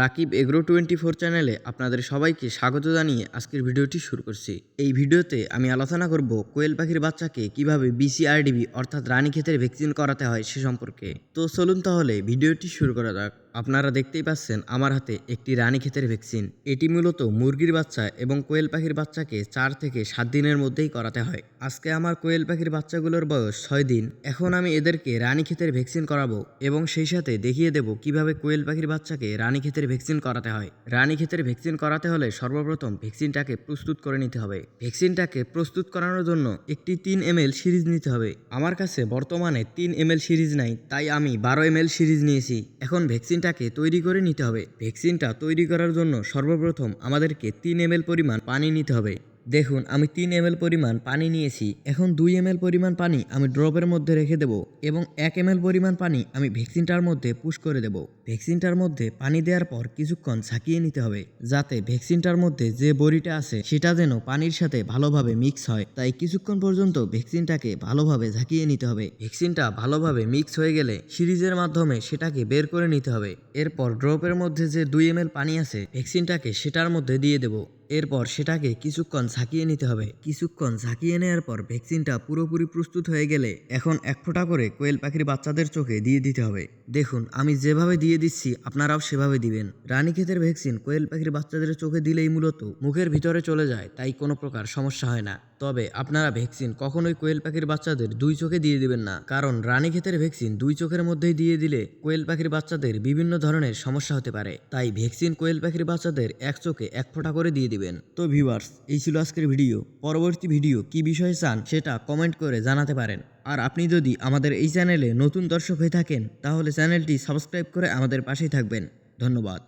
Rakib agro twenty four চ্যানেলে আপনাদের সবাইকে স্বাগত জানিয়ে আজকের ভিডিওটি শুরু করছি। এই ভিডিওতে আমি আলোচনা করব কোয়েল পাখির বাচ্চাকে কীভাবে বিসিআরডিবি অর্থাৎ রানীক্ষেতের ভ্যাকসিন করাতে হয় সে সম্পর্কে। তো চলুন তাহলে ভিডিওটি শুরু করা যাক। আপনারা দেখতেই পাচ্ছেন আমার হাতে একটি রানীক্ষেতের ভ্যাকসিন। এটি মূলত মুরগির বাচ্চা এবং কোয়েল পাখির বাচ্চাকে চার থেকে সাত দিনের মধ্যেই করাতে হয়। আজকে আমার কোয়েল পাখির বাচ্চাগুলোর বয়স ছয় দিন। এখন আমি এদেরকে রানীক্ষেতের ভ্যাকসিন করাবো এবং সেই সাথে দেখিয়ে দেব কীভাবে কোয়েল পাখির বাচ্চাকে রানীক্ষেতের ভ্যাকসিন করাতে হয়। রানীক্ষেতের ভ্যাকসিন করাতে হলে সর্বপ্রথম ভ্যাকসিনটাকে প্রস্তুত করে নিতে হবে। ভ্যাকসিনটাকে প্রস্তুত করানোর জন্য একটি তিন এম সিরিজ নিতে হবে। আমার কাছে বর্তমানে তিন এম সিরিজ নাই, তাই আমি বারো এম সিরিজ নিয়েছি। এখন ভ্যাকসিনটাকে তৈরি করে নিতে হবে। ভ্যাকসিনটা তৈরি করার জন্য সর্বপ্রথম আমাদেরকে তিন এম পরিমাণ পানি নিতে হবে। দেখুন, আমি তিন এম পরিমাণ পানি নিয়েছি। এখন দুই এম পরিমাণ পানি আমি ড্রপের মধ্যে রেখে দেব এবং এক এম পরিমাণ পানি আমি ভ্যাকসিনটার মধ্যে পুশ করে দেব। ভ্যাকসিনটার মধ্যে পানি দেওয়ার পর কিছুক্ষণ ঝাঁকিয়ে নিতে হবে, যাতে ভ্যাকসিনটার মধ্যে যে বড়িটা আছে সেটা যেন পানির সাথে ভালোভাবে মিক্স হয়। তাই কিছুক্ষণ পর্যন্ত ভ্যাকসিনটাকে ভালোভাবে ঝাঁকিয়ে নিতে হবে। ভ্যাকসিনটা ভালোভাবে মিক্স হয়ে গেলে সিরিজের মাধ্যমে সেটাকে বের করে নিতে হবে। এরপর ড্রপের মধ্যে যে দুই এম পানি আছে, ভ্যাকসিনটাকে সেটার মধ্যে দিয়ে দেবো। এরপর সেটাকে কিছুক্ষণ ঝাঁকিয়ে নিতে হবে। কিছুক্ষণ ঝাঁকিয়ে নেওয়ার পর ভ্যাকসিনটা পুরোপুরি প্রস্তুত হয়ে গেলে এখন এক ফোঁটা করে কোয়েল পাখির বাচ্চাদের চোখে দিয়ে দিতে হবে। দেখুন, আমি যেভাবে দিয়ে দিচ্ছি, আপনারাও সেভাবে দিবেন। রানীক্ষেতের ভ্যাকসিন কোয়েল পাখির বাচ্চাদের চোখে দিলেই মূলত মুখের ভিতরে চলে যায়, তাই কোনো প্রকার সমস্যা হয় না। তবে আপনারা ভ্যাকসিন কখনোই কোয়েল পাখির বাচ্চাদের দুই চোখে দিয়ে দিবেন না, কারণ রানীক্ষেতের ভ্যাকসিন দুই চোখের মধ্যেই দিয়ে দিলে কোয়েল পাখির বাচ্চাদের বিভিন্ন ধরনের সমস্যা হতে পারে। তাই ভ্যাকসিন কোয়েল পাখির বাচ্চাদের এক চোখে এক ফোঁটা করে দিয়ে দিবেন। তো ভিউয়ার্স এই ছিল আজকের ভিডিও পরবর্তী ভিডিও কি বিষয়ে চান সেটা কমেন্ট করে জানাতে পারেন। আর আপনি যদি আমাদের এই চ্যানেলে নতুন দর্শক হয়ে থাকেন, তাহলে চ্যানেলটি সাবস্ক্রাইব করে আমাদের পাশেই থাকবেন। ধন্যবাদ।